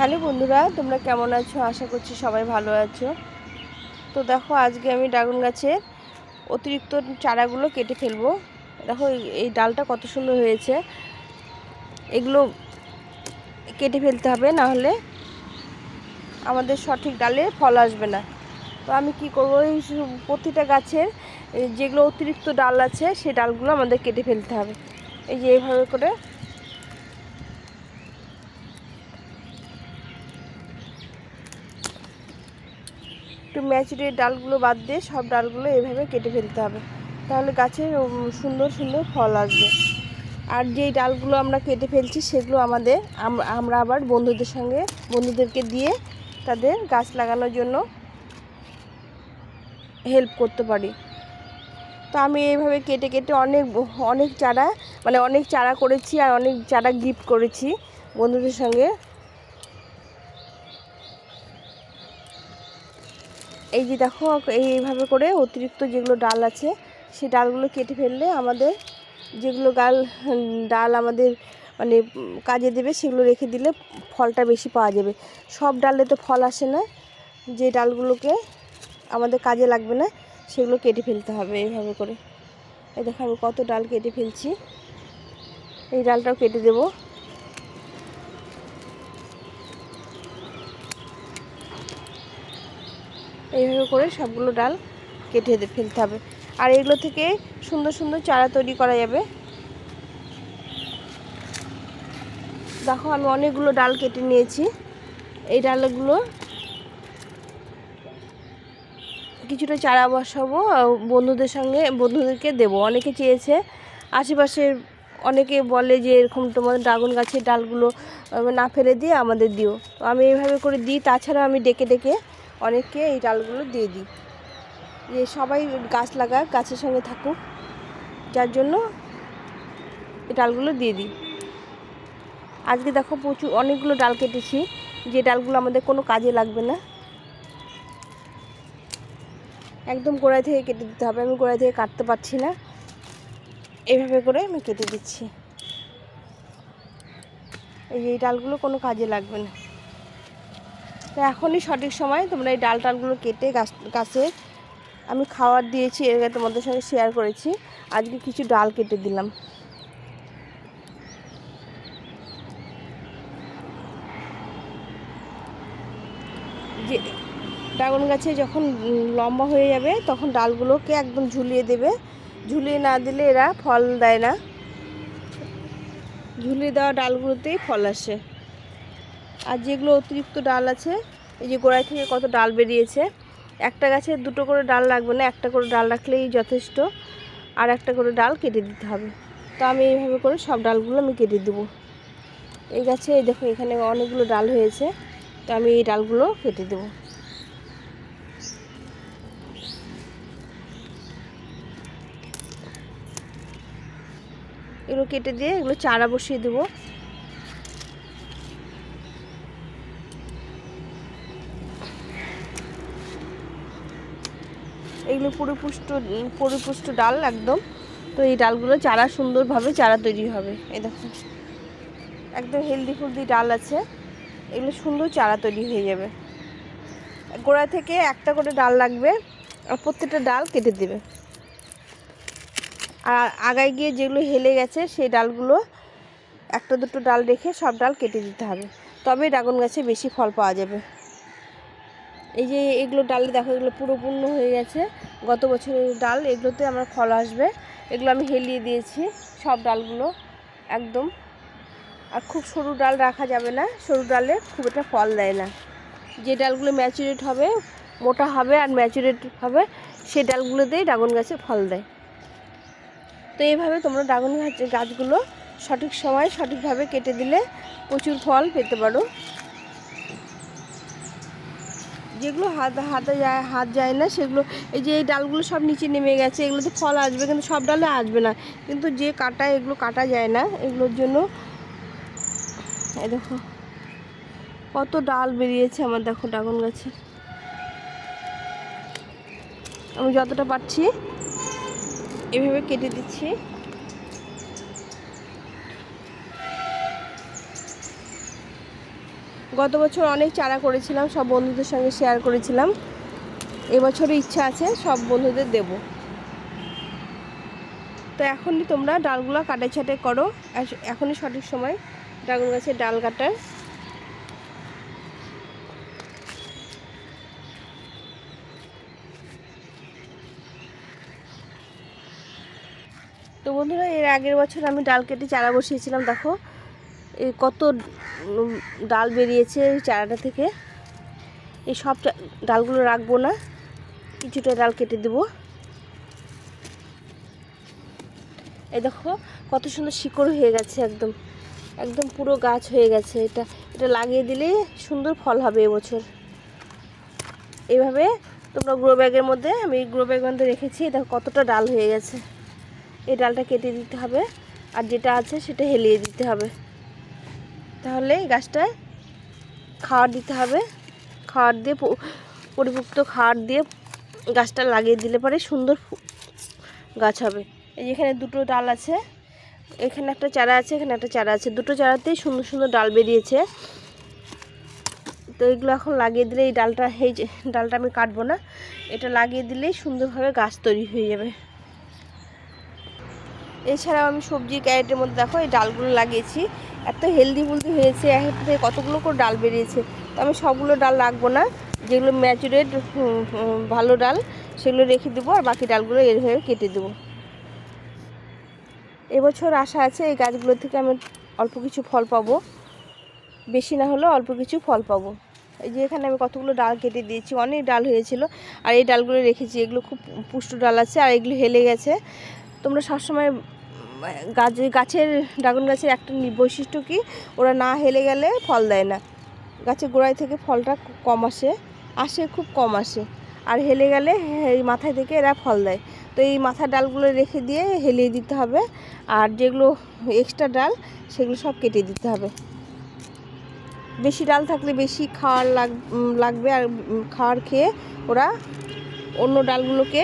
Hello বন্ধুরা, তোমরা কেমন আছো? আশা করছি সবাই ভালো আছো। তো দেখো, আজকে আমি ড্রাগন গাছের অতিরিক্ত চারাগুলো কেটে ফেলব। দেখো, এই- ডালটা কত সুন্দর হয়েছে। এগুলো কেটে ফেলতে হবে, না হলে আমাদের সঠিক ডালে ফল আসবে না। তো আমি কি করব, এই প্রতিটা গাছের যেগুলো অতিরিক্ত ডাল আছে সেই ডালগুলো আমাদের কেটে ফেলতে হবে। এই যে এইভাবে করে একটু ম্যাচুরের ডালগুলো বাদ দিয়ে সব ডালগুলো এভাবে কেটে ফেলতে হবে। তাহলে গাছের সুন্দর সুন্দর ফল আসবে। আর যেই ডালগুলো আমরা কেটে ফেলছি, সেগুলো আমাদের আমরা আবার বন্ধুদের সঙ্গে, বন্ধুদেরকে দিয়ে তাদের গাছ লাগানোর জন্য হেল্প করতে পারি। তো আমি এইভাবে কেটে কেটে অনেক অনেক চারা মানে অনেক চারা করেছি আর অনেক চারা গিফট করেছি বন্ধুদের সঙ্গে। এই যে দেখো এইভাবে করে অতিরিক্ত যেগুলো ডাল আছে সেই ডালগুলো কেটে ফেললে আমাদের যেগুলো গাল, ডাল আমাদের মানে কাজে দেবে, সেগুলো রেখে দিলে ফলটা বেশি পাওয়া যাবে। সব ডালে তো ফল আসে না, যে ডালগুলোকে আমাদের কাজে লাগবে না, সেগুলো কেটে ফেলতে হবে এইভাবে করে। এই দেখো আমি কত ডাল কেটে ফেলছি। এই ডালটাও কেটে দেবো। এইভাবে করে সবগুলো ডাল কেটে ফেলতে হবে। আর এগুলো থেকে সুন্দর সুন্দর চারা তৈরি করা যাবে। দেখো, আমি অনেকগুলো ডাল কেটে নিয়েছি। এই ডালগুলো কিছুটা চারা বসাবো বন্ধুদের সঙ্গে বন্ধুদেরকে দেবো। অনেকে চেয়েছে আশেপাশের অনেকে বলে যে, এরকম তোমাদের ড্রাগন গাছের ডালগুলো না ফেলে দিয়ে আমাদের দিও। তো আমি এইভাবে করে দিই। তাছাড়া আমি ডেকে ডেকে অনেককে এই ডালগুলো দিয়ে দিই। যে সবাই গাছ লাগাক, গাছের সঙ্গে থাকুক, যার জন্য এই ডালগুলো দিয়ে দিই। আজকে দেখো প্রচুর অনেকগুলো ডাল কেটেছি, যে ডালগুলো আমাদের কোনো কাজে লাগবে না। একদম গোড়ায় থেকে কেটে দিতে হবে, আমি গোড়ায় থেকে কাটতে পারছি না। এইভাবে করে আমি কেটে দিচ্ছি। এই ডালগুলো কোনো কাজে লাগবে না। তো এখনই সঠিক সময় তোমরা এই ডাল টালগুলো কেটে গাছ আমি খাবার দিয়েছি, এর তোমাদের সঙ্গে শেয়ার করেছি। আজকে কিছু ডাল কেটে দিলাম। যে ড্রাগন গাছে যখন লম্বা হয়ে যাবে, তখন ডালগুলোকে একদম ঝুলিয়ে দেবে। ঝুলিয়ে না দিলে এরা ফল দেয় না। ঝুলিয়ে দেওয়া ডালগুলোতেই ফল আসে। আর যেগুলো অতিরিক্ত ডাল আছে, এই যে গোড়ায় থেকে কত ডাল বেরিয়েছে, একটা গাছে দুটো করে ডাল লাগবে না, একটা করে ডাল রাখলেই যথেষ্ট, আর একটা করে ডাল কেটে দিতে হবে। তো আমি এইভাবে করে সব ডালগুলো আমি কেটে দেবো। এই গাছে, এই দেখো এখানে অনেকগুলো ডাল হয়েছে, তো আমি এই ডালগুলো কেটে দেবো। এগুলো কেটে দিয়ে এগুলো চারা বসিয়ে দেবো। এগুলো পরিপুষ্ট পরিপুষ্ট ডাল একদম। তো এই ডালগুলো চারা সুন্দরভাবে চারা তৈরি হবে। এই দেখো। একদম হেলদি ফুলদি ডাল আছে। এগুলো সুন্দর চারা তৈরি হয়ে যাবে। গোড়া থেকে একটা করে ডাল লাগবে আর প্রত্যেকটা ডাল কেটে দেবে। আর আগায় গিয়ে যেগুলো হেলে গেছে, সেই ডালগুলো একটা দুটো ডাল রেখে সব ডাল কেটে দিতে হবে। তবে ড্রাগন গাছে বেশি ফল পাওয়া যাবে। এই যে এগুলো ডালে দেখো, এগুলো পুরোপূর্ণ হয়ে গেছে। গত বছরের ডাল, এগুলোতে আমার ফল আসবে। এগুলো আমি হেলিয়ে দিয়েছি, সব ডালগুলো একদম। আর খুব সরু ডাল রাখা যাবে না, সরু ডালে খুব একটা ফল দেয় না। যে ডালগুলো ম্যাচুরেট হবে, মোটা হবে আর ম্যাচুরেট হবে, সেই ডালগুলোতেই ড্রাগন গাছে ফল দেয়। তো এইভাবে তোমরা ড্রাগন গাছ গাছগুলো সঠিক সময় সঠিকভাবে কেটে দিলে প্রচুর ফল পেতে পারো। যেগুলো হাত, হাতে যায়, হাত যায় না, সেগুলো এই যে এই ডালগুলো সব নিচে নেমে গেছে, এগুলোতে ফল আসবে, কিন্তু সব ডালে আসবে না। কিন্তু যে কাটা, এগুলো কাটা যায় না, এগুলোর জন্য দেখো, কত ডাল বেরিয়েছে আমার দেখো ড্রাগন গাছে। আমি যতটা পারছি এভাবে কেটে দিচ্ছি। গত বছর অনেক চারা করেছিলাম, সব বন্ধুদের সঙ্গে শেয়ার করেছিলাম। এবছরও ইচ্ছা আছে, সব বন্ধুদের দেব। তো এখনই তোমরা ডালগুলো কাটাই ছাটাই করো এখনই সঠিক সময় ড্রাগন গাছের ডাল কাটার। তো বন্ধুরা, এর আগের বছর আমি ডাল কেটে চারা বসিয়েছিলাম, দেখো। কত ডাল বেরিয়েছে চারাটা থেকে। এই সব ডালগুলো রাখব না, কিছুটা ডাল কেটে দেবো। এই দেখো, কত সুন্দর শিকড় হয়ে গেছে একদম একদম পুরো গাছ হয়ে গেছে এটা। এটা লাগিয়ে দিলে সুন্দর ফল হবে এবছর। এইভাবে তোমরা গ্রো ব্যাগের মধ্যে, আমি গ্রো ব্যাগের মধ্যে রেখেছি দেখো কতটা ডাল হয়ে গেছে। এই ডালটা কেটে দিতে হবে, আর যেটা আছে সেটা হেলিয়ে দিতে হবে। তাহলে এই গাছটা খাওয়ার দিতে হবে। খাওয়ার দিয়ে পরিপুক্ত খাওয়ার দিয়ে গাছটা লাগিয়ে দিলে পরে সুন্দর গাছ হবে। এই যে এখানে দুটো ডাল আছে। এখানে একটা চারা আছে, এখানে একটা চারা আছে। দুটো চারাতেই সুন্দর সুন্দর ডাল বেরিয়েছে। তো এইগুলো এখন লাগিয়ে দিলে এই ডালটা এই ডালটা আমি কাটবো না। এটা লাগিয়ে দিলেই সুন্দরভাবে গাছ তৈরি হয়ে যাবে। এছাড়াও আমি সবজি ক্যারেটের মধ্যে দেখো এই ডালগুলো লাগিয়েছি। এত হেলদি ফুলদি হয়েছে, এক একটা থেকে কতগুলো করে ডাল বেরিয়েছে। তো আমি সবগুলো ডাল রাখব না, যেগুলো ম্যাচুরেড ভালো ডাল, সেগুলো রেখে দেবো আর বাকি ডালগুলো এরভাবে কেটে দেবো। এবছর আশা আছে এই গাছগুলো থেকে আমি অল্প কিছু ফল পাবো। বেশি না হলেও অল্প কিছু ফল পাবো। এই যে এখানে আমি কতগুলো ডাল কেটে দিয়েছি, অনেক ডাল হয়েছিল। আর এই ডালগুলো রেখেছি, এগুলো খুব পুষ্ট ডাল আছে আর এগুলো হেলে গেছে। তোমরা সবসময় গাছ, গাছের, ড্রাগন গাছের একটা বৈশিষ্ট্য কি? ওরা না হেলে গেলে ফল দেয় না। গাছের গোড়ায় থেকে ফলটা কম আসে আসে, খুব কম আসে। আর হেলে গেলে এই মাথায় থেকে এরা ফল দেয়। তো এই মাথার ডালগুলো রেখে দিয়ে হেলিয়ে দিতে হবে। আর যেগুলো এক্সট্রা ডাল, সেগুলো সব কেটে দিতে হবে। বেশি ডাল থাকলে বেশি খাওয়ার লাগবে। আর খাওয়ার খেয়ে ওরা অন্য ডালগুলোকে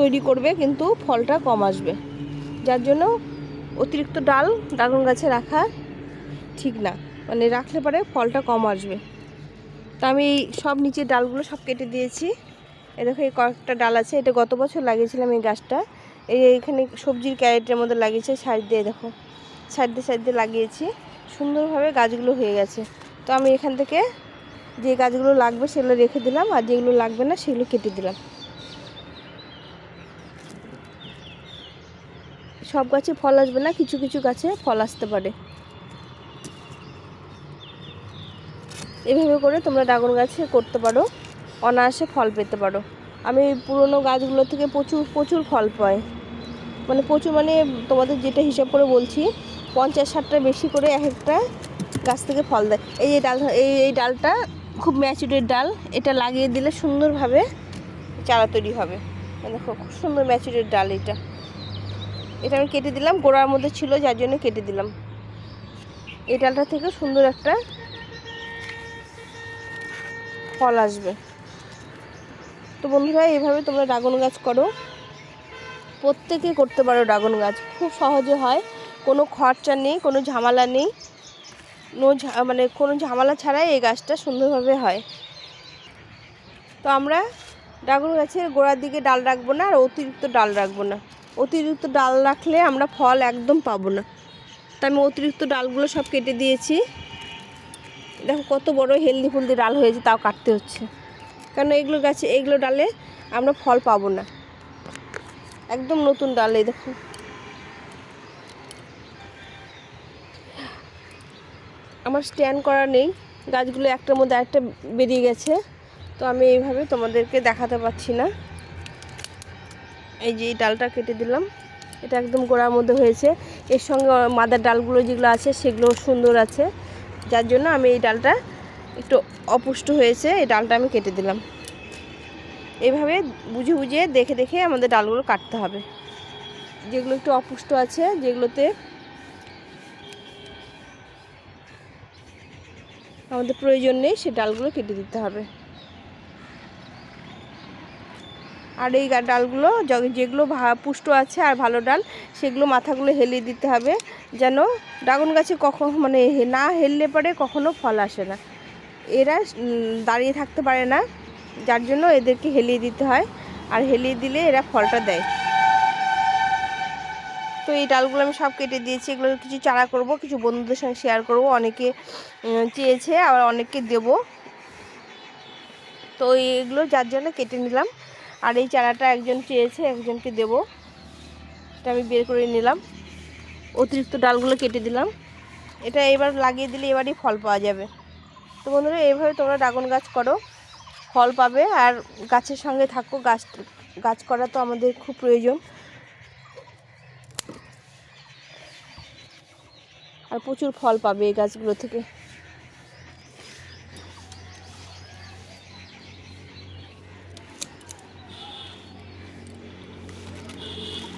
তৈরি করবে, কিন্তু ফলটা কম আসবে। যার জন্য অতিরিক্ত ডাল ড্রাগন গাছে রাখা ঠিক না। মানে রাখলে পরে ফলটা কম আসবে। তা আমি এই সব নিচের ডালগুলো সব কেটে দিয়েছি। এ দেখো, এই কয়েকটা ডাল আছে। এটা গত বছর লাগিয়েছিলাম এই গাছটা। এই এখানে সবজির ক্যারেটের মধ্যে লাগিয়েছে, সাইড দিয়ে দেখো। সাইড দিয়ে সাইড দিয়ে লাগিয়েছি। সুন্দরভাবে গাছগুলো হয়ে গেছে। তো আমি এখান থেকে যে গাছগুলো লাগবে সেগুলো রেখে দিলাম, আর যেগুলো লাগবে না সেগুলো কেটে দিলাম। সব গাছে ফল আসবে না, কিছু কিছু গাছে ফল আসতে পারে। এভাবে করে তোমরা ড্রাগন গাছে করতে পারো, অনায়াসে ফল পেতে পারো। আমি পুরনো গাছগুলো থেকে প্রচুর প্রচুর ফল পাই। মানে প্রচুর মানে তোমাদের যেটা হিসাব করে বলছি, পঞ্চাশ ষাটটা বেশি করে এক একটা গাছ থেকে ফল দেয়। এই ডাল, এই এই ডালটা খুব ম্যাচুরের ডাল, এটা লাগিয়ে দিলে সুন্দরভাবে চারা তৈরি হবে। দেখো খুব সুন্দর ম্যাচুরের ডাল এটা। এটা আমি কেটে দিলাম, গোড়ার মধ্যে ছিল, যার জন্য কেটে দিলাম। এই ডালটা থেকে সুন্দর একটা ফল আসবে। তো বন্ধুরা এইভাবে তোমরা ড্রাগন গাছ করো। প্রত্যেকে করতে পারো ড্রাগন গাছ। খুব সহজে হয়। কোনো খরচা নেই, কোনো ঝামেলা নেই। নো মানে কোনো ঝামেলা ছাড়াই এই গাছটা সুন্দরভাবে হয়। তো আমরা ড্রাগন গাছের গোড়ার দিকে ডাল রাখব না, আর অতিরিক্ত ডাল রাখব না। অতিরিক্ত ডাল রাখলে আমরা ফল একদম পাবো না। তাই আমি অতিরিক্ত ডালগুলো সব কেটে দিয়েছি। দেখো কত বড় হেলদি ফুলদি ডাল হয়েছে, তাও কাটতে হচ্ছে। কারণ এগুলো গাছে, এগুলো ডালে আমরা ফল পাবো না। একদম নতুন ডাল এই দেখো। আমার স্ট্যান্ড করা নেই, গাছগুলো একটার মধ্যে একটা বেরিয়ে গেছে। তো আমি এইভাবে তোমাদেরকে দেখাতে পারছি না। এই যে এই ডালটা কেটে দিলাম। এটা একদম গোড়ার মধ্যে হয়েছে। এর সঙ্গে মাদার ডালগুলো যেগুলো আছে, সেগুলো সুন্দর আছে। যার জন্য আমি এই ডালটা একটু অপুষ্ট হয়েছে। এই ডালটা আমি কেটে দিলাম। এইভাবে বুঝে বুঝে দেখে দেখে আমাদের ডালগুলো কাটতে হবে। যেগুলো একটু অপুষ্ট আছে, যেগুলোতে আমাদের প্রয়োজন নেই, সে ডালগুলো কেটে দিতে হবে। আর এই ডালগুলো যেগুলো পুষ্ট আছে আর ভালো ডাল, সেগুলো মাথাগুলো হেলিয়ে দিতে হবে যেন ড্রাগন গাছে কখন মানে না হেললে পরে কখনো ফল আসে না। এরা দাঁড়িয়ে থাকতে পারে না, যার জন্য এদেরকে হেলিয়ে দিতে হয় আর হেলিয়ে দিলে এরা ফলটা দেয়। তো এই ডালগুলো আমি সব কেটে দিয়েছি, এগুলো কিছু চারা করব, কিছু বন্ধুদের সঙ্গে শেয়ার করব, অনেকে চেয়েছে, আবার অনেককে দেব। তো এগুলো যার জন্য কেটে নিলাম। আর এই চারাটা একজন চেয়েছে, একজনকে দেব। এটা আমি বের করে নিলাম। অতিরিক্ত ডালগুলো কেটে দিলাম। এটা এবার লাগিয়ে দিলে এবারই ফল পাওয়া যাবে। তো বন্ধুরা এইভাবে তোমরা ড্রাগন গাছ করো, ফল পাবে আর গাছের সঙ্গে থাকো। গাছ গাছ করা তো আমাদের খুব প্রয়োজন। আর প্রচুর ফল পাবে এই গাছগুলো থেকে।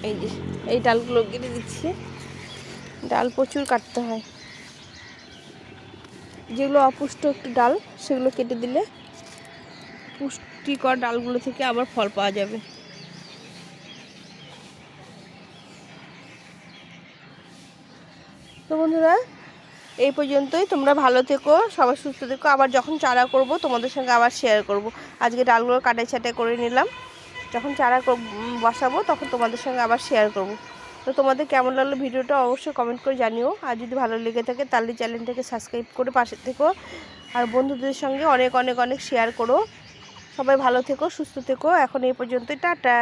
এই যে, এই ডালগুলো কেটে দিচ্ছি। ডাল প্রচুর কাটতে হয়। যেগুলো অপুষ্ট একটু ডাল, সেগুলো কেটে দিলে পুষ্টিকর ডালগুলো থেকে আবার ফল পাওয়া যাবে। তো বন্ধুরা, এই পর্যন্তই। তোমরা ভালো থেকো, সবাই সুস্থ থেকো। আবার যখন চারা করব, তোমাদের সঙ্গে আবার শেয়ার করব। আজকে ডালগুলো কাটাই ছাটাই করে নিলাম। যখন চারা বসাবো, তখন তোমাদের সঙ্গে আবার শেয়ার করব। তো তোমাদের কেমন লাগল ভিডিওটা অবশ্যই কমেন্ট করে জানিও। আর যদি ভালো লেগে থাকে তাহলে চ্যানেলটাকে সাবস্ক্রাইব করে পাশে থেকো। আর বন্ধুদের সঙ্গে অনেক অনেক অনেক শেয়ার করো। সবাই ভালো থেকো, সুস্থ থেকো। এখন এই পর্যন্তই, টাটা।